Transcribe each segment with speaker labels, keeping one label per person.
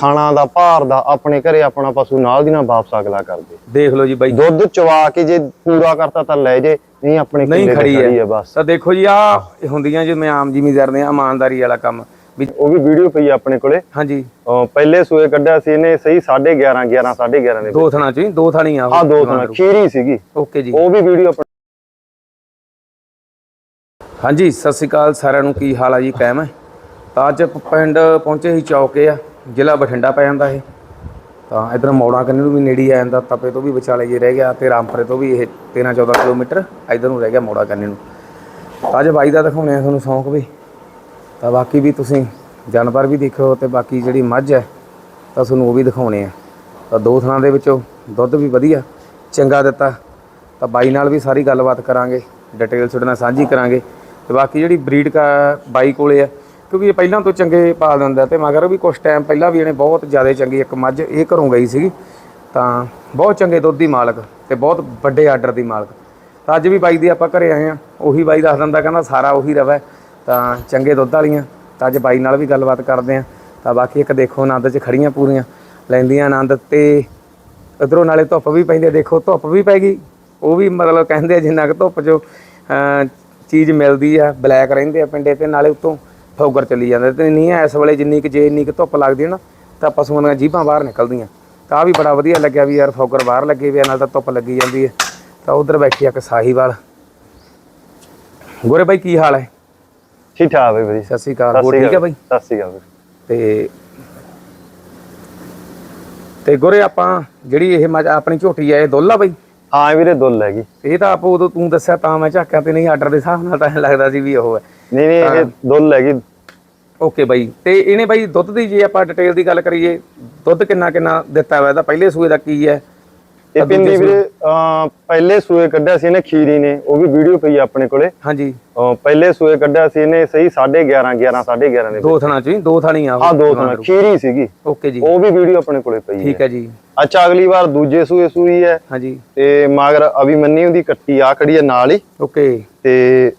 Speaker 1: ਖਾਣਾ ਦਾ ਭਾਰ ਦਾ ਆਪਣੇ ਘਰੇ ਆਪਣਾ ਪਸ਼ੂ ਨਾਲ ਦੀ ਨਾਲ ਵਾਪਸ ਅਗਲਾ ਕਰਦੇ।
Speaker 2: ਦੇਖ ਲਓ ਜੀ ਬਾਈ।
Speaker 1: ਦੁੱਧ ਚਵਾ ਕੇ ਜੇ ਪੂਰਾ ਕਰਤਾ ਤਾਂ ਲੈ ਜੇ ਨਹੀਂ ਆਪਣੇ
Speaker 2: ਨਹੀਂ ਖੜੀ ਹੈ।
Speaker 1: ਬਸ।
Speaker 2: ਤਾਂ ਦੇਖੋ ਜੀ ਆ ਹੁੰਦੀਆਂ ਜਿਵੇਂ ਆਮ ਜ਼ਿਮੀਦਾਰ ਨੇ ਇਮਾਨਦਾਰੀ ਵਾਲਾ ਕੰਮ।
Speaker 1: ਉਹ ਵੀ ਵੀਡੀਓ ਪਈ ਆਪਣੇ ਕੋਲੇ।
Speaker 2: ਹਾਂਜੀ।
Speaker 1: ਪਹਿਲੇ ਸੂਏ ਕੱਢਿਆ ਸੀ ਇਹਨੇ ਸਹੀ 11.5 11 11.5 ਦੇ
Speaker 2: ਦੋ ਥਣਾ ਚ ਦੋ ਥਾਣੀਆਂ
Speaker 1: ਆ ਦੋ ਥਣਾ ਖੀਰੀ ਸੀਗੀ।
Speaker 2: ਓਕੇ ਜੀ।
Speaker 1: ਉਹ ਵੀ ਵੀਡੀਓ
Speaker 2: ਹਾਂਜੀ ਸਤਿ ਸ਼੍ਰੀ ਅਕਾਲ ਸਾਰਿਆਂ ਨੂੰ ਕੀ ਹਾਲ ਆ ਜੀ ਕਾਇਮ ਹੈ? ਅੱਜ ਪਿੰਡ ਪਹੁੰਚੇ ਹੀ ਚੌਕੇ ਆ। ਜ਼ਿਲ੍ਹਾ ਬਠਿੰਡਾ ਪੈ ਜਾਂਦਾ ਇਹ। ਤਾਂ ਇਧਰ ਮੌੜਾ ਕੰਨੇ ਨੂੰ ਵੀ ਨੇੜੇ ਆ ਜਾਂਦਾ, ਤਪੇ ਤੋਂ ਵੀ ਵਿਚਾਲੇ ਜੇ ਰਹਿ ਗਿਆ, ਤੇ ਰਾਮਪੁਰੇ ਤੋਂ ਵੀ ਇਹ 13 14 ਕਿਲੋਮੀਟਰ ਇਧਰ ਨੂੰ ਰਹਿ ਗਿਆ ਮੌੜਾ ਕੰਨੇ ਨੂੰ। ਤਾਂ ਅੱਜ ਬਾਈ ਦਾ ਦਿਖਾਉਣੇ ਆ ਤੁਹਾਨੂੰ ਸ਼ੌਂਕ ਵੀ। ਤਾਂ ਬਾਕੀ ਵੀ ਤੁਸੀਂ ਜਾਨਵਰ ਵੀ ਦੇਖੋ ਤੇ ਬਾਕੀ ਜਿਹੜੀ ਮੱਝ ਹੈ, ਤਾਂ ਤੁਹਾਨੂੰ ਉਹ ਵੀ ਦਿਖਾਉਣੇ ਆ। ਤਾਂ ਦੋ ਥਾਂ ਦੇ ਵਿੱਚੋਂ ਦੁੱਧ ਵੀ ਵਧੀਆ, ਚੰਗਾ ਦਿੱਤਾ। ਤਾਂ ਬਾਈ ਨਾਲ ਵੀ ਸਾਰੀ ਗੱਲਬਾਤ ਕਰਾਂਗੇ, ਡਿਟੇਲ ਤੁਹਾਡੇ ਨਾਲ ਸਾਂਝੀ ਕਰਾਂਗੇ। ਤੇ ਬਾਕੀ ਜਿਹੜੀ ਬਰੀਡ ਕਾ ਬਾਈ ਕੋਲੇ ਆ ਕਿਉਂਕਿ ਇਹ ਪਹਿਲਾਂ ਤੋਂ ਚੰਗੇ ਪਾਲ ਦਿੰਦਾ ਤੇ ਮਗਰ ਵੀ ਕੁਝ ਟਾਈਮ ਪਹਿਲਾਂ ਵੀ ਇਹਨੇ ਬਹੁਤ ਜ਼ਿਆਦਾ ਚੰਗੀ ਇੱਕ ਮੱਝ ਇਹ ਘਰੋਂ ਗਈ ਸੀਗੀ ਤਾਂ ਬਹੁਤ ਚੰਗੇ ਦੁੱਧ ਦੀ ਮਾਲਕ ਤੇ ਬਹੁਤ ਵੱਡੇ ਆਰਡਰ ਦੀ ਮਾਲਕ। ਤਾਂ ਅੱਜ ਵੀ ਬਾਈ ਦੀ ਆਪਾਂ ਘਰੇ ਆਏ ਆ ਉਹੀ ਬਾਈ ਦੱਸ ਦਿੰਦਾ ਕਹਿੰਦਾ ਸਾਰਾ ਉਹੀ ਰਵਾ ਤਾਂ ਚੰਗੇ ਦੁੱਧ ਵਾਲੀਆਂ ਤਾਂ ਅੱਜ ਬਾਈ ਨਾਲ ਵੀ ਗੱਲਬਾਤ ਕਰਦੇ ਆ ਤਾਂ ਬਾਕੀ ਇੱਕ ਦੇਖੋ ਆਨੰਦ 'ਚ ਖੜੀਆਂ ਪੂਰੀਆਂ ਲੈਂਦੀਆਂ ਆਨੰਦ ਤੇ ਇਧਰੋਂ ਨਾਲੇ ਧੁੱਪ ਵੀ ਪੈਂਦੀ ਆ, ਦੇਖੋ ਧੁੱਪ ਵੀ ਪੈ ਗਈ ਉਹ ਵੀ ਮਤਲਬ ਕਹਿੰਦੇ ਆ ਜਿੰਨਾ ਕੁ ਧੁੱਪ 'ਚੋਂ ਚੀਜ਼ ਮਿਲਦੀ ਆ ਬਲੈਕ ਰਹਿੰਦੇ ਆ ਪਿੰਡੇ ਤੇ ਨਾਲੇ ਉੱਤੋਂ ਫੌਗਰ ਚੱਲੀ ਜਾਂਦਾ ਤੇ ਨਹੀਂ ਇਸ ਵੇਲੇ ਜਿੰਨੀ ਕਿ ਜੇ ਇੰਨੀ ਕੁ ਧੁੱਪ ਲੱਗਦੀ ਹੈ ਨਾ ਤਾਂ ਪਸ਼ੂਆਂ ਦੀਆਂ ਜੀਭਾਂ ਬਾਹਰ ਨਿਕਲਦੀਆਂ। ਤਾਂ ਆ ਵੀ ਬੜਾ ਵਧੀਆ ਲੱਗਿਆ ਵੀ ਯਾਰ ਫੌਗਰ ਬਾਹਰ ਲੱਗੇ ਵੀ ਨਾਲ ਤਾਂ ਧੁੱਪ ਲੱਗੀ ਜਾਂਦੀ ਹੈ ਤਾਂ ਉਧਰ ਬੈਠੀ ਆ ਇੱਕ ਸਾਹੀਵਾਲ। ਗੋਰੇ ਬਾਈ ਕੀ ਹਾਲ ਹੈ?
Speaker 1: ਠੀਕ ਠਾਕ ਹੈ ਵੀਰੇ।
Speaker 2: ਸਤਿ ਸ਼੍ਰੀ ਅਕਾਲ। ਹੋਰ ਠੀਕ ਹੈ ਬਾਈ?
Speaker 1: ਸਤਿ ਸ਼੍ਰੀ ਅਕਾਲ।
Speaker 2: ਤੇ ਤੇ ਗੋਰੇ ਆਪਾਂ ਜਿਹੜੀ ਇਹ ਆਪਣੀ ਝੋਟੀ ਹੈ ਇਹ ਦੁੱਲਾ ਬਾਈ?
Speaker 1: ਹਾਂ ਵੀਰੇ ਦੁੱਲ ਹੈਗੀ।
Speaker 2: ਇਹ ਤਾਂ ਆਪ ਉਦੋਂ ਤੂੰ ਦੱਸਿਆ ਤਾਂ ਮੈਂ ਝਾਕਿਆ ਤੇ ਨਹੀਂ ਆਰਡਰ ਦੇ ਹਿਸਾਬ ਨਾਲ ਤਾਂ ਲੱਗਦਾ ਸੀ ਵੀ ਉਹ ਹੈ।
Speaker 1: ਨਹੀਂ ਨਹੀਂ ਇਹ ਦੁੱਲ ਹੈਗੀ।
Speaker 2: ਓਕੇ ਬਾਈ। ਤੇ ਇਹਨੇ ਬਾਈ ਦੁੱਧ ਦੀ ਜੇ ਆਪਾਂ ਡਿਟੇਲ ਦੀ ਗੱਲ ਕਰੀਏ ਦੁੱਧ ਕਿੰਨਾ ਕਿੰਨਾ ਦਿੱਤਾ ਹੋਇਆ ਇਹਦਾ ਪਹਿਲੇ ਸੂਏ ਦਾ ਕੀ ਹੈ?
Speaker 1: ਇਹ ਪਿੰਦੀ ਵੀਰੇ ਪਹਿਲੇ ਸੂਏ ਕੱਢਿਆ ਸੀ ਇਹਨੇ ਖੀਰੀ ਨੇ ਉਹ ਵੀ ਵੀਡੀਓ ਪਈ ਆਪਣੇ ਕੋਲੇ।
Speaker 2: ਹਾਂਜੀ।
Speaker 1: ਪਹਿਲੇ ਸੂਏ ਕੱਢਿਆ ਸੀ ਇਹਨੇ ਸਹੀ 11.5 11 11.5 ਦੇ
Speaker 2: ਦੋ ਥਣਾ ਚ ਹੀ, ਦੋ ਥਾਣੀਆਂ
Speaker 1: ਆ ਦੋ ਥਣਾ ਖੀਰੀ ਸੀਗੀ।
Speaker 2: ਓਕੇ ਜੀ।
Speaker 1: ਉਹ ਵੀ ਵੀਡੀਓ ਆਪਣੇ ਕੋਲੇ ਪਈ ਹੈ
Speaker 2: ਠੀਕ ਹੈ। ਜੀ।
Speaker 1: ਅੱਛਾ ਅਗਲੀ ਵਾਰ ਦੂਜੇ ਸੂਏ ਸੂਈ ਹੈ।
Speaker 2: ਹਾਂਜੀ।
Speaker 1: ਤੇ ਮਗਰ ਅਭਿਮੰਨੀ ਉਹਦੀ ਕੱਟੀ ਆ ਖੜੀ ਹੈ ਨਾਲ ਹੀ।
Speaker 2: ਓਕੇ
Speaker 1: ਤੇ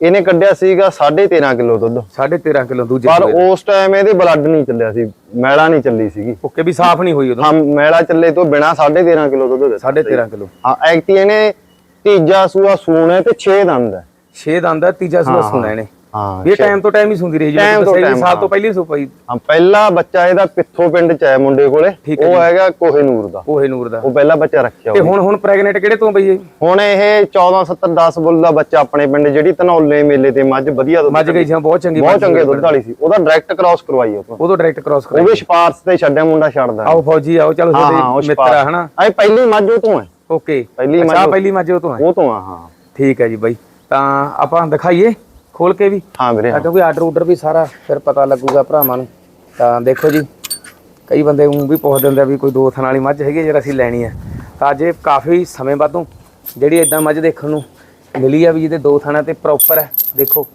Speaker 1: ਇਹਨੇ ਕੱਢਿਆ ਸੀਗਾ 13.5 ਕਿਲੋ ਦੁੱਧ।
Speaker 2: 13.5 ਕਿਲੋ ਦੂਜੇ
Speaker 1: ਪਰ ਉਸ ਟਾਈਮ ਇਹਦੇ ਬਲੱਡ ਨਹੀਂ ਚੱਲਿਆ ਸੀ ਮੈਲਾ ਨਹੀਂ ਚੱਲੀ ਸੀਗੀ।
Speaker 2: ਓਕੇ ਵੀ ਸਾਫ਼ ਨਹੀਂ ਹੋਈ ਉਦੋਂ।
Speaker 1: ਹਾਂ ਮੈਲਾ ਚੱਲੇ ਤੋਂ ਬਿਨਾ 13.5 ਕਿਲੋ ਦੁੱਧ ਦਿੱਤਾ
Speaker 2: 13.5 ਕਿਲੋ।
Speaker 1: ਹਾਂ ਐਕਟੀ ਇਹਨੇ ਤੀਜਾ ਸੂਆ ਸੂਣਾ ਤੇ 6 ਦੰਦ ਹੈ।
Speaker 2: 6 ਦੰਦ ਹੈ ਤੀਜਾ ਸੂਆ ਸੁਣਾ ਇਹਨੇ।
Speaker 1: ਹਾਂ
Speaker 2: ਇਹ ਟਾਈਮ ਤੋਂ ਟਾਈਮ ਹੀ ਸੁੰਦੀ ਰਹੀ ਜਿਵੇਂ ਤੁਸੀਂ ਜੀ, ਸਾਲ। ਤੋਂ ਪਹਿਲੀ ਸੂ। ਪਈ
Speaker 1: ਹਾਂ ਪਹਿਲਾ ਬੱਚਾ ਇਹਦਾ ਪਿੱਥੋਂ ਪਿੰਡ ਚ ਹੈ ਮੁੰਡੇ ਕੋਲੇ ਉਹ ਹੈਗਾ ਕੋਹੇਨੂਰ ਦਾ।
Speaker 2: ਕੋਹੇ ਨੂਰ ਦਾ।
Speaker 1: ਉਹ ਪਹਿਲਾ ਬੱਚਾ ਰੱਖਿਆ
Speaker 2: ਤੇ। ਹੁਣ ਹੁਣ ਪ੍ਰੈਗਨੈਂਟ ਕਿਹੜੇ ਤੋਂ ਬਈ ਇਹ?
Speaker 1: ਹੁਣ ਇਹ 14 70 10 ਬੁੱਲ ਦਾ ਬੱਚਾ ਆਪਣੇ ਪਿੰਡ ਜਿਹੜੀ ਧਨੌਲੇ ਮੇਲੇ ਤੇ ਮੱਝ ਵਧੀਆ ਦੁੱਧ
Speaker 2: ਮੱਝ ਗਈ ਸੀ ਬਹੁਤ ਚੰਗੀ
Speaker 1: ਬਹੁਤ ਚੰਗੇ ਦੁੱਧ ਵਾਲੀ ਸੀ। ਉਹਦਾ ਡਾਇਰੈਕਟ ਕ੍ਰਾਸ ਕਰਵਾਈ ਉਹ ਤੋਂ
Speaker 2: ਉਦੋਂ ਡਾਇਰੈਕਟ ਕ੍ਰਾਸ
Speaker 1: ਉਹ
Speaker 2: ਕਰ
Speaker 1: ਵੀ ਸਪਾਰਸ ਤੇ ਛੱਡਿਆ ਮੁੰਡਾ ਛੱਡਦਾ।
Speaker 2: ਆਓ ਫੌਜੀ ਆਓ ਚਲੋ
Speaker 1: ਉਹ
Speaker 2: ਤੁਹਾਡੇ ਮਿੱਤਰ ਆ ਹਨਾ?
Speaker 1: ਇਹ ਪਹਿਲੀ ਮੱਝ ਉਹ ਤੋਂ ਹੈ।
Speaker 2: ਓਕੇ
Speaker 1: ਪਹਿਲੀ ਮੱਝ
Speaker 2: ਪਹਿਲੀ ਮੱਝ ਉਹ ਤੋਂ ਹੈ।
Speaker 1: ਉਹ ਤੋਂ ਆ ਹਾਂ।
Speaker 2: ਠੀਕ ਹੈ ਜੀ ਬਾਈ। ਤਾਂ ਆਪਾਂ ਦਿਖਾਈਏ। ਖੋਲ ਕੇ ਵੀ?
Speaker 1: ਹਾਂ ਵੀਰੇ
Speaker 2: ਤਾਂ ਕਿਉਂਕਿ ਆਰਡਰ ਆਰਡਰ ਵੀ ਸਾਰਾ ਫਿਰ ਪਤਾ ਲੱਗੂਗਾ ਭਰਾਵਾਂ ਨੂੰ। ਤਾਂ ਦੇਖੋ ਜੀ ਕਈ ਬੰਦੇ ਉਹ ਵੀ ਪੁੱਛ ਦਿੰਦੇ ਆ ਵੀ ਕੋਈ ਦੋ ਥਣ ਵਾਲੀ ਮੱਝ ਹੈਗੀ ਆ ਜਿਹੜਾ ਅਸੀਂ ਲੈਣੀ ਹੈ ਤਾਂ ਅੱਜ ਇਹ ਕਾਫੀ ਸਮੇਂ ਬਾਅਦੋਂ ਜਿਹੜੀ ਇਦਾਂ ਮੱਝ ਦੇਖਣ ਨੂੰ ਮਿਲੀ ਆ ਵੀ ਜਿਹਦੇ ਦੋ ਥਾਣਾ ਤੇ ਪ੍ਰੋਪਰ ਹੈ ਦੇਖੋ।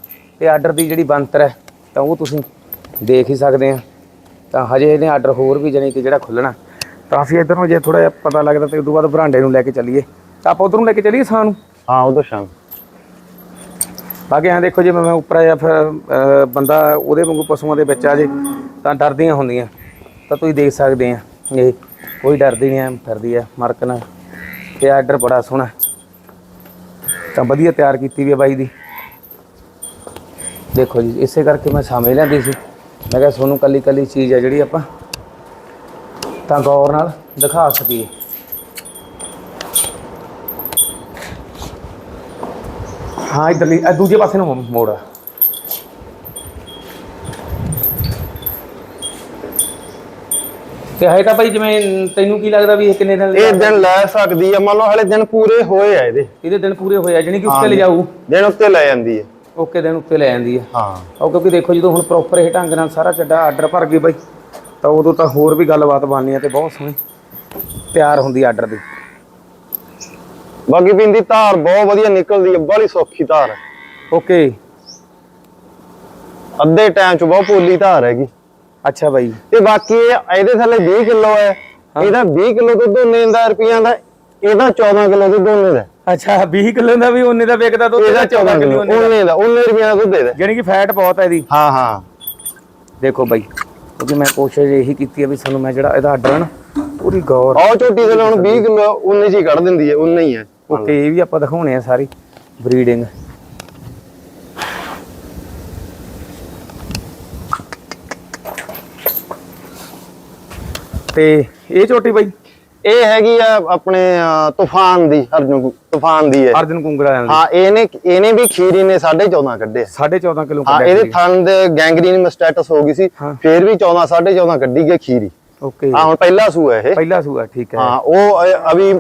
Speaker 2: ਤੇ ਆਰਡਰ ਦੀ ਜਿਹੜੀ ਬੰਤਰ ਹੈ ਤਾਂ ਉਹ ਤੁਸੀਂ ਦੇਖ ਹੀ ਸਕਦੇ ਆ। ਤਾਂ ਹਜੇ ਇਹਨੇ ਆਰਡਰ ਹੋਰ ਵੀ ਜਾਣੀ ਕਿ ਜਿਹੜਾ ਖੁੱਲਣਾ। ਤਾਂ ਅਸੀਂ ਇਧਰ ਜੇ ਥੋੜਾ ਜਿਹਾ ਪਤਾ ਲੱਗਦਾ ਤੇ ਉਦੋਂ ਬਾਅਦ ਬਰਾਂਡੇ ਨੂੰ ਲੈ ਕੇ ਚੱਲੀਏ। ਤਾਂ ਆਪਾਂ ਉਧਰ ਲੈ ਕੇ ਚੱਲੀਏ ਸਾਂ ਨੂੰ?
Speaker 1: ਹਾਂ ਉਦੋਂ ਸ਼ਾਮ
Speaker 2: ਬਾਕੀ ਐਂ ਦੇਖੋ ਜੇ, ਮੈਂ ਉੱਪਰ ਆਇਆ, ਫਿਰ ਬੰਦਾ ਉਹਦੇ ਵਾਂਗੂ ਪਸ਼ੂਆਂ ਦੇ ਵਿੱਚ ਆ ਜੇ, ਤਾਂ ਡਰਦੀਆਂ ਹੁੰਦੀਆਂ। ਤਾਂ ਤੁਸੀਂ ਦੇਖ ਸਕਦੇ ਆ, ਇਹ ਕੋਈ ਡਰਦੀ ਨਹੀਂ ਐ ਫਿਰਦੀ ਆ ਮਰਕਣਾ ਤੇ ਆਰਡਰ ਬੜਾ ਸੋਹਣਾ। ਤਾਂ ਵਧੀਆ ਤਿਆਰ ਕੀਤੀ ਵੀ ਆ ਬਾਈ ਦੀ। ਦੇਖੋ ਜੀ, ਇਸੇ ਕਰਕੇ ਮੈਂ ਸਾਹਮਣੇ ਲੈਂਦੀ ਸੀ। ਮੈਂ ਕਿਹਾ ਤੁਹਾਨੂੰ ਕੱਲੀ ਕੱਲੀ ਚੀਜ਼ ਆ ਜਿਹੜੀ ਆਪਾਂ ਤਾਂ ਗੌਰ ਨਾਲ ਦਿਖਾ ਸਕੀਏ। ਹਾਂ ਇਧਰਲੀ ਇਹ ਦੂਜੇ ਪਾਸੇ ਨੂੰ ਮੋ- ਮੋੜ। ਆ ਤੇ ਹੈ ਤਾਂ ਭਾਈ ਜਿਵੇਂ ਤੈਨੂੰ ਕੀ ਲੱਗਦਾ ਵੀ ਇਹ ਕਿੰਨੇ ਦਿਨ
Speaker 1: ਇਹ ਦਿਨ ਲੈ ਸਕਦੀ ਆ ਮੰਨ ਲਓ ਹਲੇ ਦਿਨ ਪੂਰੇ ਹੋਏ ਆ ਇਹਦੇ।
Speaker 2: ਇਹਦੇ ਦਿਨ ਪੂਰੇ ਹੋਏ ਆ ਜਾਨੀ ਕਿ ਉੱਤੇ ਲੈ ਜਾਊ
Speaker 1: ਦਿਨ ਉੱਤੇ ਲੈ ਜਾਂਦੀ ਹੈ
Speaker 2: ਓਕੇ ਦਿਨ ਉੱਤੇ ਲੈ ਜਾਂਦੀ ਆ।
Speaker 1: ਹਾਂ।
Speaker 2: ਉਹ ਕਿਉਂਕਿ ਦੇਖੋ ਜਦੋਂ ਹੁਣ ਪ੍ਰੋਪਰ ਇਹ ਢੰਗ ਨਾਲ ਸਾਰਾ ਚੱਡਾ ਆਰਡਰ ਭਰ ਗਈ ਬਾਈ ਤਾਂ ਉਦੋਂ ਤਾਂ ਹੋਰ ਵੀ ਗੱਲਬਾਤ ਬਣਨੀ ਆ ਤੇ ਬਹੁਤ ਸੋਹਣੀ ਤਿਆਰ ਹੁੰਦੀ ਆਰਡਰ ਦੀ।
Speaker 1: ਬਾਕੀ ਪਿੰਦੀ ਧਾਰ ਬਹੁਤ ਵਧੀਆ ਨਿਕਲਦੀ ਹੈ ਬੜੀ ਸੌਖੀ ਧਾਰ ਹੈ
Speaker 2: ਓਕੇ।
Speaker 1: ਅੱਧੇ ਟਾਈਮ ਚ ਬਹੁਤ ਪੋਲੀ ਧਾਰ ਹੈਗੀ।
Speaker 2: ਅੱਛਾ ਬਾਈ।
Speaker 1: ਤੇ ਬਾਕੀ ਇਹ- ਇਹਦੇ ਥੱਲੇ 20 ਕਿਲੋ ਹੈ। ਇਹਦਾ 20 ਕਿਲੋ ਦੁੱਧ ਉਹਨੇ ਦਾ ਰੁਪਈਆਂ ਦਾ ਇਹਦਾ 14 ਕਿਲੋ ਦੁੱਧ ਉਹਨੇ ਦਾ।
Speaker 2: ਅੱਛਾ 20 ਕਿਲੋ ਦਾ ਵੀ ਉਹਨੇ ਦਾ ਵਿਕਦਾ ਦੁੱਧ
Speaker 1: ਇਹਦਾ
Speaker 2: ਇਹਦਾ
Speaker 1: 14
Speaker 2: 14
Speaker 1: ਕਿਲੋ ਉਹਨੇ ਦਾ। ਉਹਨੇ ਰੁਪਈਆਂ ਦਾ ਦੁੱਧ ਇਹਦਾ।
Speaker 2: ਜਾਨੀ ਕਿ ਫੈਟ ਬਹੁਤ ਹੈ ਇਹਦੀ।
Speaker 1: ਹਾਂ ਹਾਂ।
Speaker 2: ਦੇਖੋ ਬਾਈ ਕਿਉਂਕਿ ਮੈਂ ਕੋਸ਼ਿਸ਼ ਇਹੀ ਕੀਤੀ ਹੈ ਵੀ ਸਾਨੂੰ ਮੈਂ ਜਿਹੜਾ ਇਹਦਾ ਆਰਡਰ ਨਾ ਪੂਰੀ ਗੌਰ
Speaker 1: ਆਹ ਝੋਟੀ ਥੱਲੇ ਹੁਣ 20 ਕਿਲੋ ਉਨੇ ਚ ਹੀ ਕੱਢ ਦਿੰਦੀ ਹੈ ਉਨੇ ਹੀ ਹੈ।
Speaker 2: ਓਕੇ ਇਹ ਵੀ ਆਪਾਂ ਦਿਖਾਉਣੇ ਆ ਸਾਰੀ ਬਰੀਡਿੰਗ। ਤੇ ਇਹ ਝੋਟੀ ਬਾਈ?
Speaker 1: ਇਹ ਹੈਗੀ ਆ ਆਪਣੇ ਤੂਫਾਨ ਦੀ ਅਰਜੁਨ ਤੂਫਾਨ ਦੀ ਹੈ
Speaker 2: ਅਰਜਨ ਕੁੰਗਰਾ ਜਾਂਦੀ
Speaker 1: ਹਾਂ ਇਹਨੇ ਇਹਨੇ ਵੀ ਖੀਰੀ ਨੇ 14.5 ਕੱਢੇ।
Speaker 2: 14.5 ਕਿਲੋ
Speaker 1: ਹਾਂ ਇਹਦੇ ਥਣ ਦੇ ਗੈਂਗਰੀਨ ਸਟੇਟਸ ਹੋ ਗਈ ਸੀ। ਫੇਰ ਵੀ 14 14.5 ਕੱਢੀ ਗਈ ਖੀਰੀ।
Speaker 2: ਓਕੇ
Speaker 1: ਹਾਂ ਹੁਣ ਪਹਿਲਾ ਸੂਆ ਇਹ।
Speaker 2: ਪਹਿਲਾ ਸੂਆ ਠੀਕ ਹੈ।
Speaker 1: ਹਾਂ ਉਹ ਅਭੀ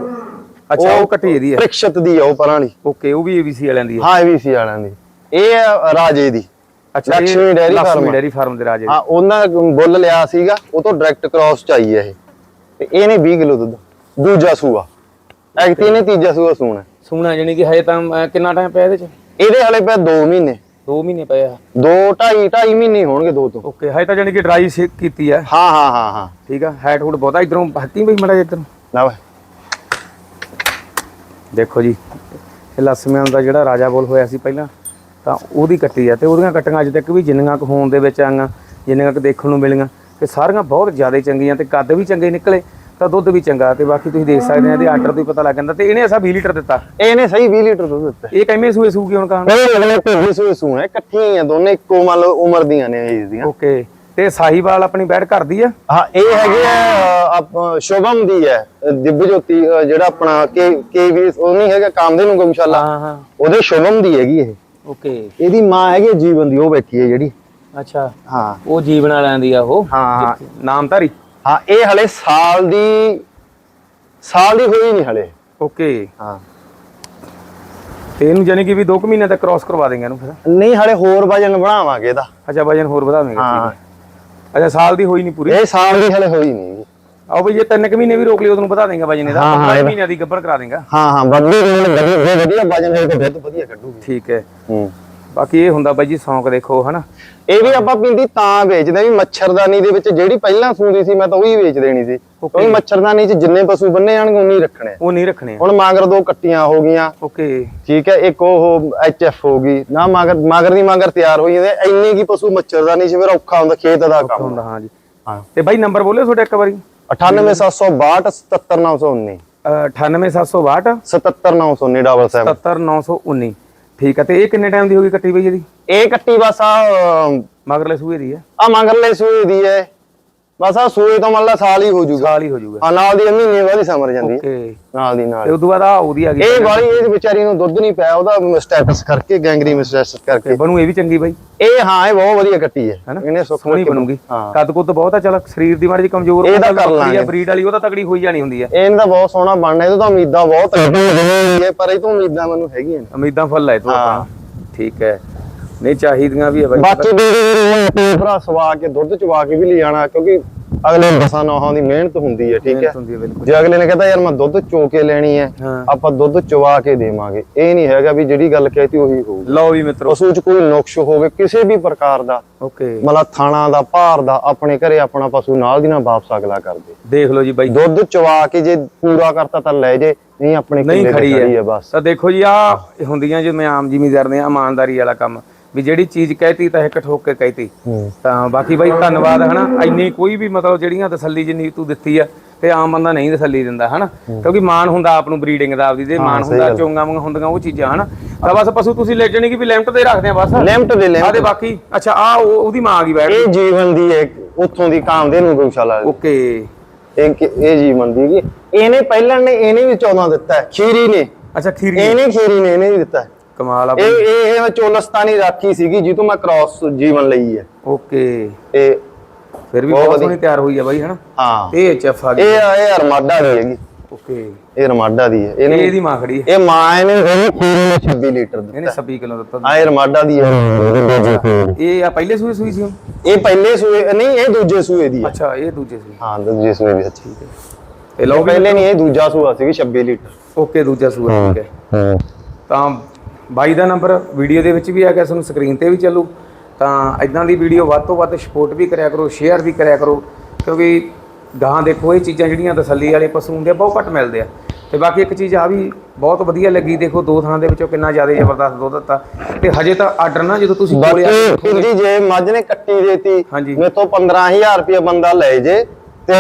Speaker 2: ਉਹ ਕੱਟੀ ਇਹਦੀ ਹੈ
Speaker 1: ਪ੍ਰਿਕਸ਼ਤ ਦੀ ਆ ਉਹ ਪਰਾਂ
Speaker 2: ਓਕੇ ਉਹ ਵੀ ਏਬੀਸੀ ਵਾਲਿਆਂ ਦੀ ਹੈ
Speaker 1: ਹਾਂ ਏਬੀਸੀ ਵਾਲਿਆਂ ਦੀ। ਇਹ ਆ ਰਾਜੇ ਦੀ।
Speaker 2: ਅੱਛਾ
Speaker 1: Lakshmi dairy farm Lakshmi
Speaker 2: dairy farm ਦੇ ਰਾਜੇ
Speaker 1: ਹਾਂ ਉਹਨਾਂ ਬੁੱਲ ਲਿਆ ਸੀਗਾ ਉਹ ਤੋਂ ਡਾਇਰੈਕਟ ਕ੍ਰਾਸ ਚ ਆਈ ਹੈ ਇਹ। ਤੇ ਇਹਨੇ 20 ਕਿਲੋ ਦੁੱਧ। ਦੂਜਾ ਸੂਆ। ਐਕਤੀ ਨੇ ਤੀਜਾ ਸੂਆ ਸੂਣਾ।
Speaker 2: ਸੂਣਾ ਜਾਨੀ ਕਿ ਹਜੇ ਤਾਂ ਕਿੰਨਾ ਟਾਈਮ ਪਿਆ ਇਹਦੇ ਚ?
Speaker 1: ਇਹਦੇ ਹਲੇ ਪਿਆ 2 ਮਹੀਨੇ।
Speaker 2: 2 ਮਹੀਨੇ ਪਏ ਆ।
Speaker 1: 2 ਢਾਈ 2.5 ਮਹੀਨੇ ਹੋਣਗੇ ਦੋ ਤੋਂ।
Speaker 2: ਓਕੇ ਹਜੇ ਤਾਂ ਜਾਨੀ ਕਿ ਡਰਾਈ ਕੀਤੀ ਹੈ
Speaker 1: ਹਾਂ ਹਾਂ ਹਾਂ ਹਾਂ।
Speaker 2: ਠੀਕ ਆ ਹੈਡ ਹੁਡ ਬਹੁਤਾ ਇਧਰੋਂ ਹੱਤੀ ਬਈ ਮੜਾ ਇਧਰੋਂ।
Speaker 1: ਨਾ ਵਾ।
Speaker 2: ਦੇਖੋ ਜੀ ਇਹ ਲਸਮਿਆਂ ਦਾ ਜਿਹੜਾ ਰਾਜਾ ਬੋਲ ਹੋਇਆ ਸੀ ਪਹਿਲਾਂ ਤਾਂ ਉਹਦੀ ਕੱਟੀ ਆ ਤੇ ਉਹਦੀਆਂ ਕੱਟੀਆਂ ਅੱਜ ਤੱਕ ਵੀ ਜਿੰਨੀਆਂ ਕੁ ਹੋਣ ਦੇ ਵਿੱਚ ਆਈਆਂ ਜਿੰਨੀਆਂ ਕੁ ਦੇਖਣ ਨੂੰ ਮਿਲੀਆਂ ਤੇ ਸਾਰੀਆਂ ਬਹੁਤ ਜ਼ਿਆਦਾ ਚੰਗੀਆਂ ਤੇ ਕੱਦ ਵੀ ਚੰਗੇ ਨਿਕਲੇ ਤਾਂ ਦੁੱਧ ਵੀ ਚੰਗਾ ਤੇ ਬਾਕੀ ਤੁਸੀਂ ਦੇਖ ਸਕਦੇ ਆ ਇਹਦੇ ਆਰਡਰ ਤੋਂ ਹੀ ਪਤਾ ਲੱਗ ਜਾਂਦਾ ਤੇ ਇਹਨੇ ਅਸਾ 20 ਲੀਟਰ ਦਿੱਤਾ।
Speaker 1: ਇਹਨੇ ਸਹੀ 20 ਲੀਟਰ ਦੁੱਧ ਦਿੱਤਾ।
Speaker 2: ਇਹ ਕਿਵੇਂ ਸੂਏ ਸੂਗੀ ਹੁਣ ਕਾਂ
Speaker 1: ਮੇਰੇ ਅਗਲੇ ਢੋਲੀ ਸੂਏ ਸੂਣਾ ਇਕੱਠੀਆਂ ਹੀ ਆ ਦੋਨੇ ਇੱਕੋ ਮੰਨ ਲਓ ਉਮਰ ਦੀਆਂ ਨੇ ਦੀਆਂ
Speaker 2: ਓਕੇ ਤੇ ਸਾਹੀਵਾਲ ਆਪਣੀ ਬੈਠ ਕਰਦੀ ਆ?
Speaker 1: ਹਾਂ ਇਹ ਹੈਗੇ ਆ ਸ਼ੁਭਮ ਦੀ ਹੈ ਦਿਵਯ ਜੋਤੀ ਜਿਹੜਾ ਆਪਣਾ ਕੇ ਕੇ ਵੀ ਉਹ ਨਹੀਂ ਹੈਗਾ ਕਾਮਦੇ ਨੂੰ ਗਊਸ਼ਾਲਾ।
Speaker 2: ਹਾਂ ਹਾਂ।
Speaker 1: ਉਹਦੇ ਸ਼ੁਭਮ ਦੀ ਹੈਗੀ ਇਹ।
Speaker 2: ਓਕੇ।
Speaker 1: ਇਹਦੀ ਮਾਂ ਹੈਗੀ ਜੀਵਨ ਦੀ ਉਹ ਬੈਠੀ ਹੈ ਜਿਹੜੀ।
Speaker 2: ਅੱਛਾ।
Speaker 1: ਹਾਂ।
Speaker 2: ਉਹ ਜੀਵਨ ਵਾਲਿਆਂ ਦੀ ਆ ਉਹ?
Speaker 1: ਹਾਂ
Speaker 2: ਨਾਮਧਾਰੀ
Speaker 1: ਹਾਂ ਇਹ ਹਲੇ ਸਾਲ ਦੀ ਸਾਲ ਦੀ ਹੋਈ ਨਹੀਂ ਹਲੇ।
Speaker 2: ਓਕੇ।
Speaker 1: ਹਾਂ।
Speaker 2: ਤੇ ਇਹਨੂੰ ਜਾਨੀ ਕਿ ਵੀ 2 ਮਹੀਨੇ ਤੱਕ ਕ੍ਰਾਸ ਕਰਵਾ ਦੇਂਗੇ ਇਹਨੂੰ ਫਿਰ?
Speaker 1: ਨਹੀਂ ਹਲੇ ਹੋਰ ਵਜਨ ਬਣਾਵਾਂਗੇ ਇਹਦਾ।
Speaker 2: ਅੱਛਾ ਵਜਨ ਹੋਰ ਵਧਾਵਾਂਗੇ
Speaker 1: ਹਾਂ।
Speaker 2: ਅੱਛਾ ਸਾਲ ਦੀ ਹੋਈ ਨਹੀਂ ਪੂਰੀ?
Speaker 1: ਇਹ ਸਾਲ ਦੀ ਹਲੇ ਹੋਈ ਨਹੀਂ ਹੈਗੀ।
Speaker 2: ਆਓ ਬਈ ਜੇ ਤਿੰਨ ਕੁ ਮਹੀਨੇ ਵੀ ਰੋਕ ਲਈ ਉਹਨੂੰ ਵਧਾ ਦੇਂਗੇ ਵਜਨ ਇਹਦਾ
Speaker 1: ਹਾਂ, ਹਾਂ,
Speaker 2: 15
Speaker 1: ਇਹਦਾ-
Speaker 2: ਮਹੀਨਿਆਂ ਦੀ ਗੱਬਰ ਕਰਾ ਦੇਂਗਾ।
Speaker 1: ਹਾਂ ਹਾਂ ਵਧੀਆ ਵਧੀਆ ਵਧੀਆ ਵਜਨ ਹੈ ਤਾਂ ਦੁੱਧ ਵਧੀਆ ਕੱਢੂਗੀ।
Speaker 2: ਠੀਕ ਹੈ।
Speaker 1: ਹੂੰ।
Speaker 2: ਬਾਕੀ ਇਹ ਹੁੰਦਾ ਬਾਈ ਜੀ ਸ਼ੌਂਕ ਦੇਖੋ ਹਨਾ?
Speaker 1: ਇਹ ਵੀ ਆਪਾਂ ਪਿੰਦੀ ਤਾਂ ਵੇਚਦੇ ਵੀ ਮੱਛਰਦਾਨੀ ਦੇ ਵਿੱਚ ਜਿਹੜੀ ਪਹਿਲਾਂ ਸੂੰਦੀ ਸੀ ਮੈਂ ਤਾਂ ਉਹੀ ਵੇਚ ਦੇਣੀ ਸੀ। ਕਿਉਂਕਿ ਮੱਛਰਦਾਨੀ 'ਚ ਜਿੰਨੇ ਪਸ਼ੂ ਬੰਨੇ ਜਾਣਗੇ ਉਨੀ ਰੱਖਣੇ।
Speaker 2: ਉਹ ਨਹੀਂ ਰੱਖਣੇ
Speaker 1: ਹੁਣ ਮਾਗਰ ਦੋ ਕੱਟੀਆਂ ਹੋ ਗਈਆਂ।
Speaker 2: ਓਕੇ
Speaker 1: ਠੀਕ ਹੈ ਇੱਕ ਉਹ ਐਚਐਫ ਹੋ ਗਈ। ਨਾ ਮਾਗਰ ਮਾਗਰ ਦੀ ਮਾਗਰ ਤਿਆਰ ਹੋਈ ਜਾਂਦੇ ਇੰਨੇ ਕੀ ਪਸ਼ੂ ਮੱਛਰਦਾਨੀ 'ਚ ਫਿਰ ਔਖਾ ਹੁੰਦਾ ਖੇਤ ਦਾ ਕੰਮ।
Speaker 2: ਹੁੰਦਾ ਹਾਂ ਜੀ।
Speaker 1: ਹਾਂ।
Speaker 2: ਤੇ ਬਾਈ ਨੰਬਰ ਬੋਲਿਓ ਤੁਹਾਡਾ ਇੱਕ ਵਾਰੀ।
Speaker 1: 98762 77919
Speaker 2: ਅਹ 98762
Speaker 1: 77919 ਡਬਲ ਸੈਵਨ
Speaker 2: 70919 ਠੀਕ ਹੈ ਤੇ ਇਹ ਕਿੰਨੇ ਟਾਈਮ ਦੀ ਹੋਗੀ ਕੱਟੀ ਬਈ ਇਹਦੀ?
Speaker 1: ਇਹ ਕੱਟੀ ਬਸ ਆ
Speaker 2: ਮਗਰਲੇ ਸੂਏ ਦੀ ਹੈ
Speaker 1: ਆ ਮਗਰਲੇ ਸੂਏ ਦੀ ਹੈ ਬਸ ਆ ਸੂਏ ਤੋਂ ਮੰਨ ਲਾ ਸਾਲ ਹੀ ਹੋ ਜਾਊਗਾ
Speaker 2: ਸਾਲ ਹੀ ਹੋ ਜਾਊਗਾ
Speaker 1: ਆ ਨਾਲ ਦੀ ਮਹੀਨੇ ਬਾਅਦ ਹੀ ਸਮਰ ਜਾਂਦੀ ਹੈ।
Speaker 2: ਓਕੇ
Speaker 1: ਨਾਲ ਦੀ
Speaker 2: ਤੇ
Speaker 1: ਨਾਲ
Speaker 2: ਉਦੋਂ ਬਾਅਦ ਆ ਉਹਦੀ ਆ ਗਈ।
Speaker 1: ਇਹ ਵਾਲੀ ਇਹ ਵਿਚਾਰੀ ਨੂੰ ਦੁੱਧ ਨਹੀਂ ਪਿਆ ਉਹਦਾ ਸਟੇਟਸ ਕਰਕੇ ਗੈਂਗਰੀ ਸਟੇਟਸ ਕਰਕੇ।
Speaker 2: ਬਣੂ ਇਹ ਵੀ ਚੰਗੀ ਬਾਈ।
Speaker 1: ਇਹ ਹਾਂ ਇਹ ਬਹੁਤ ਵਧੀਆ ਕੱਟੀ ਹੈ।
Speaker 2: ਹੈਨਾ?
Speaker 1: ਇਹਨੇ ਸੁੱਖ
Speaker 2: ਸੋਹਣੀ ਬਣੂਗੀ।
Speaker 1: ਹਾਂ।
Speaker 2: ਕੱਦ ਕੁੱਦ ਬਹੁਤ ਆ ਚਲ ਸਰੀਰ ਦੀ ਮਾੜੀ ਜਿਹੀ ਕਮਜ਼ੋਰ
Speaker 1: ਇਹ ਤਾਂ ਕਰ ਲਾਂਗੇ।
Speaker 2: ਬਰੀਡ ਵਾਲੀ ਉਹ ਤਾਂ ਤਕੜੀ ਹੋਈ ਜਾਣੀ ਹੁੰਦੀ ਹੈ।
Speaker 1: ਇਹਨਾਂ ਦਾ ਬਹੁਤ ਸੋਹਣਾ ਬਣਨਾ ਇਹਦੇ ਤਾਂ ਉਮੀਦਾਂ ਬਹੁਤ ਹੈ ਪਰ ਇਹ ਤੋਂ ਉਮੀਦਾਂ ਮੈਨੂੰ ਹੈਗੀਆਂ ਨੇ।
Speaker 2: ਉਮੀਦਾਂ ਫੁੱਲ ਹੈ ਤੂੰ ਆਪਾਂ ਠੀਕ ਹੈ। ਨਹੀਂ ਚਾਹੀਦੀਆਂ ਵੀ ਹੈ ਬਾਈ।
Speaker 1: ਬਾਕੀ ਦੇ ਭਰਾ ਸਵਾ ਕੇ ਦੁੱਧ ਚਵਾ ਕੇ ਵੀ ਲੈ ਜਾਣਾ ਕਿਉਂਕਿ ਅਗਲੇ ਦਸਾਂ ਨੌਹਾਂ ਦੀ ਮਿਹਨਤ ਹੁੰਦੀ ਹੈ ਠੀਕ ਹੈ? ਜੇ ਅਗਲੇ ਨੇ ਕਹਿੰਦਾ ਯਾਰ ਮੈਂ ਦੁੱਧ ਚੋ ਕੇ ਲੈਣੀ ਹੈ। ਆਪਾਂ ਦੁੱਧ ਚਵਾ ਕੇ ਦੇਵਾਂਗੇ। ਇਹ ਨਹੀਂ ਹੈਗਾ ਵੀ ਜਿਹੜੀ ਗੱਲ ਕਹਿਤੀ ਉਹੀ ਹੋਊਗੀ
Speaker 2: ਲਓ ਵੀ ਮਿੱਤਰੋ।
Speaker 1: ਪਸ਼ੂ ਚ ਕੋਈ ਨੁਕਸ ਹੋਵੇ ਕਿਸੇ ਵੀ ਪ੍ਰਕਾਰ ਦਾ।
Speaker 2: ਓਕੇ।
Speaker 1: ਮਤਲਬ ਥਾਣਾ ਦਾ ਭਾਰ ਦਾ ਆਪਣੇ ਘਰੇ ਆਪਣਾ ਪਸ਼ੂ ਨਾਲ ਦੀ ਨਾਲ ਵਾਪਸ ਅਗਲਾ ਕਰਦੇ
Speaker 2: ਦੇਖ ਲਓ ਜੀ ਬਾਈ।
Speaker 1: ਦੁੱਧ ਚਵਾ ਕੇ ਜੇ ਪੂਰਾ ਕਰਤਾ ਤਾਂ ਲੈ ਜੇ ਨਹੀਂ ਆਪਣੇ ਤੇ
Speaker 2: ਖੜੀ ਹੈ
Speaker 1: ਹੈ ਬਸ।
Speaker 2: ਤਾਂ ਦੇਖੋ ਜੀ ਆ ਹੁੰਦੀਆਂ ਜਿਵੇਂ ਆਮ ਜ਼ਿਮੀਦਾਰ ਨੇ ਇਮਾਨਦਾਰੀ ਵਾਲਾ ਕੰਮ। ਵੀ ਜਿਹੜੀ ਚੀਜ਼ ਕਹਿਤੀ ਤਾਂ ਇੱਕ ਠੋਕ ਕੇ ਕਹਿਤੀ। ਤਾਂ ਬਾਕੀ ਬਾਈ ਧੰਨਵਾਦ ਹਨਾ? ਇੰਨੀ ਕੋਈ ਵੀ ਮਤਲਬ ਜਿਹੜੀਆਂ ਤਸੱਲੀ ਜਿੰਨੀ ਤੂੰ ਦਿੱਤੀ ਆ ਤੇ ਆਮ ਬੰਦਾ ਨਹੀਂ ਤਸੱਲੀ ਦਿੰਦਾ ਹਨਾ? ਕਿਉਂਕਿ ਮਾਨ ਹੁੰਦਾ ਆਪ ਨੂੰ ਬਰੀਡਿੰਗ ਦਾ ਆਪਦੀ ਤੇ ਮਾਨ ਹੁੰਦਾ ਚੋਂਗਾ ਵਾਂਗ ਹੁੰਦੀਆਂ ਉਹ ਚੀਜ਼ਾਂ ਹਨਾ? ਤਾਂ ਬਸ ਪਸ਼ੂ ਤੁਸੀਂ ਲੈ ਜਾਣੀ ਕਿ ਵੀ ਲਿਮਟ ਤੇ ਰੱਖਦੇ ਆ ਬਸ?
Speaker 1: ਲਿਮਟ ਦੇ ਲਿਮਟ
Speaker 2: ਆਦੇ ਬਾਕੀ ਅੱਛਾ ਆ ਉਹਦੀ ਮਾਂ ਆ ਗਈ ਬੈਠ
Speaker 1: ਇਹ ਜੀਵਨ ਦੀ ਹੈ ਉੱਥੋਂ ਦੀ ਕਾਮਦੇ ਨੂੰ ਗਊਸ਼ਾਲਾ। ਦੀ।
Speaker 2: ਓਕੇ।
Speaker 1: ਇਹ ਇਹ ਜੀਵਨ ਦੀ ਇਹਨੇ ਪਹਿਲਾਂ ਨੇ ਇਹਨੇ ਵੀ 14 ਦਿੱਤਾ ਖੀਰੀ ਨੇ।
Speaker 2: ਅੱਛਾ ਖੀਰੀ।
Speaker 1: ਇਹਨੇ ਖੀਰੀ ਨੇ ਇਹਨੇ ਵੀ ਦਿੱਤਾ।
Speaker 2: ਕਮਾਲ ਆ
Speaker 1: ਇਹ ਇਹ ਇਹ ਚੋਲਸਤਾਨੀ ਰਾਖੀ ਸੀਗੀ ਜਿੱਤੋਂ ਮੈਂ ਕ੍ਰਾਸ ਜੀਵਨ ਲਈ ਹੈ।
Speaker 2: ਓਕੇ।
Speaker 1: ਇਹ
Speaker 2: ਫਿਰ ਵੀ
Speaker 1: ਬਹੁਤ
Speaker 2: ਬਹੁਤ
Speaker 1: ਵਧੀਆ।
Speaker 2: ਸੋਹਣੀ ਤਿਆਰ ਹੋਈ ਆ ਬਾਈ ਹਨਾ?
Speaker 1: ਹਾਂ।
Speaker 2: ਇਹ ਐਚਐਫ ਆ ਗਈ।
Speaker 1: ਇਹ ਇਹ ਅਰਮਾਡਾ ਦੀ ਹੈਗੀ।
Speaker 2: ਓਕੇ।
Speaker 1: ਇਹ ਅਰਮਾਡਾ ਦੀ ਹੈ।
Speaker 2: ਇਹ
Speaker 1: ਇਹਨੇ
Speaker 2: ਇਹਦੀ ਮਾਂ ਖੜੀ ਹੈ।
Speaker 1: ਇਹ ਮਾਂ ਇਹਨੇ ਇਹਨੇ ਖੀਰੀ ਨੇ 26 ਲੀਟਰ ਦਿੱਤਾ।
Speaker 2: ਇਹਨੇ 26 ਕਿਲੋ ਦਿੱਤਾ।
Speaker 1: ਆ ਇਹ ਅਰਮਾਡਾ ਦੀ ਹੈ।
Speaker 2: ਇਹ ਆ ਪਹਿਲੇ ਸੂਏ ਸੂਈ ਸੀ ਹੁਣ?
Speaker 1: ਇਹ ਪਹਿਲੇ ਸੂਏ ਨਹੀਂ ਇਹ ਦੂਜੇ ਸੂਏ ਦੀ ਹੈ।
Speaker 2: ਅੱਛਾ ਇਹ ਦੂਜੇ ਸੂਏ।
Speaker 1: ਹਾਂ ਦੂਜੇ ਸੂਏ ਦੀ ਅੱਛੀ।
Speaker 2: ਠੀਕ ਹੈ। ਤੇ
Speaker 1: ਲੋ
Speaker 2: ਲਓ
Speaker 1: ਪਹਿਲੇ ਨਹੀਂ ਇਹ ਦੂਜਾ ਸੂਆ ਸੀਗੀ 26 ਲੀਟਰ।
Speaker 2: ਓਕੇ ਦੂਜਾ ਸੂਆ ਠੀਕ ਹੈ
Speaker 1: ਹਾਂ।
Speaker 2: ਤਾਂ ਬਾਈ ਦਾ ਨੰਬਰ ਵੀਡੀਓ ਦੇ ਵਿੱਚ ਵੀ ਆ ਗਿਆ ਤੁਹਾਨੂੰ ਸਕਰੀਨ ਤੇ ਵੀ ਚੱਲੂ। ਤਾਂ ਇਦਾਂ ਦੀ ਵੀਡੀਓ ਵੱਧ ਤੋਂ ਵੱਧ ਸਪੋਰਟ ਵੀ ਕਰਿਆ ਕਰੋ ਸ਼ੇਅਰ ਵੀ ਕਰਿਆ ਕਰੋ ਕਿਉਂਕਿ ਗਾਂ ਦੇਖੋ ਇਹ ਚੀਜ਼ਾਂ ਜਿਹੜੀਆਂ ਤਸੱਲੀ ਵਾਲੇ ਪਸ਼ੂ ਹੁੰਦੇ ਆ ਬਹੁਤ ਘੱਟ ਮਿਲਦੇ ਆ। ਤੇ ਬਾਕੀ ਇੱਕ ਚੀਜ਼ ਆ ਵੀ ਬਹੁਤ ਵਧੀਆ ਲੱਗੀ ਦੇਖੋ ਦੋ ਥਾਂ ਦੇ ਵਿੱਚੋਂ ਕਿੰਨਾ ਜ਼ਿਆਦਾ ਜ਼ਬਰਦਸਤ ਦੁੱਧ ਦਿੱਤਾ। ਤੇ ਹਜੇ ਤਾਂ ਆਰਡਰ ਨਾ ਜਦੋਂ ਤੁਸੀਂ ਕੋਲੇ ਆ
Speaker 1: ਜੀ ਜੇ ਮੱਝ ਨੇ ਕੱਟੀ ਦੇਤੀ। ਮੇਥੋਂ 15000 ਰੁਪਏ ਬੰਦਾ ਲੈ ਜੇ ਤੇ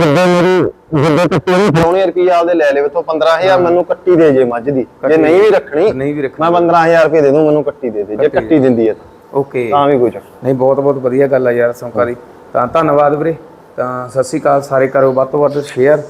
Speaker 1: ਜਿੱਦਾਂ ਮੇਰੀ ਜਿੱਦਾਂ ਕੱਟੀ ਨਹੀਂ ਫੜਾਉਣੀ ਰੁਪਏ ਆਪਦੇ ਲੈ ਲੈ ਮੇਥੋਂ 15000 ਮੈਨੂੰ ਕੱਟੀ ਦੇ ਜੇ ਮੱਝ ਦੀ। ਜੇ ਨਹੀਂ ਵੀ ਰੱਖਣੀ
Speaker 2: ਨਹੀਂ ਵੀ ਰੱਖਣਾ।
Speaker 1: ਮੈਂ 15000 ਰੁਪਏ ਦੇ ਦੂੰ ਮੈਨੂੰ ਕੱਟੀ ਦੇ ਦੇ ਜੇ ਕੱਟੀ ਦਿੰਦੀ ਹੈ।
Speaker 2: ਓਕੇ।
Speaker 1: ਤਾਂ ਵੀ ਕੋਈ ਚੱਕਰ
Speaker 2: ਨਹੀਂ ਬਹੁਤ ਬਹੁਤ ਵਧੀਆ ਗੱਲ ਆ ਯਾਰ ਸੰਕਾਰੀ ਤਾਂ ਧੰਨਵਾਦ ਵੀਰੇ। ਤਾਂ ਸਤਿ ਸ਼੍ਰੀ ਅਕਾਲ ਸਾਰੇ ਕਰੋ ਵੱਧ ਤੋਂ ਵੱਧ ਸ਼ੇਅਰ